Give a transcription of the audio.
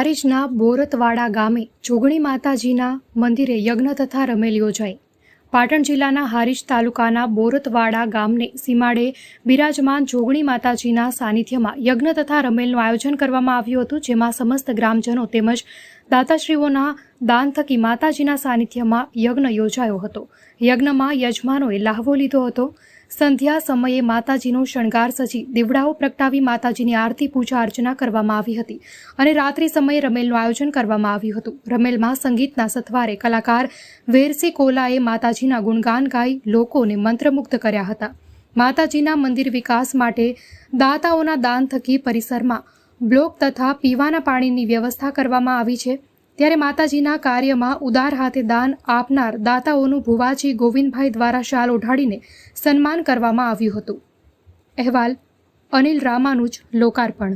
હારીજના બોરતવાડા ગામે જોગણી માતાજીના મંદિરે યજ્ઞ તથા રમેલ યોજાઈ. પાટણ જિલ્લાના હારીજ તાલુકાના બોરતવાડા ગામને સીમાડે બિરાજમાન જોગણી માતાજીના સાનિધ્યમાં યજ્ઞ તથા રમેલનું આયોજન કરવામાં આવ્યું હતું, જેમાં સમસ્ત ગ્રામજનો તેમજ દાતાશ્રીઓના દાન થકી માતાજીના સાનિધ્યમાં યજ્ઞ યોજાયો હતો. યજ્ઞમાં યજમાનોએ લાહવો લીધો હતો. સંધ્યા સમયે માતાજીનો શણગાર સજી દીવડાઓ પ્રગટાવી માતાજીની આરતી, પૂજા અર્ચના કરવામાં આવી હતી અને રાત્રિ સમયે રમેલનું આયોજન કરવામાં આવ્યું હતું. રમેલમાં સંગીતના સથવારે કલાકાર વેરસી કોલાએ માતાજીના ગુણગાન ગાઈ લોકોને મંત્રમુગ્ધ કર્યા હતા. માતાજીના મંદિર વિકાસ માટે દાતાઓના દાન થકી પરિસરમાં બ્લોક તથા પીવાના પાણીની વ્યવસ્થા કરવામાં આવી છે. ત્યારે માતાજીના કાર્યમાં ઉદાર હાથે દાન આપનાર દાતાઓનું ભુવાજી ગોવિંદભાઈ દ્વારા શાલ ઓઢાડીને સન્માન કરવામાં આવ્યું હતું. અહેવાલ અનિલ રામાનુજ, લોકાર્પણ.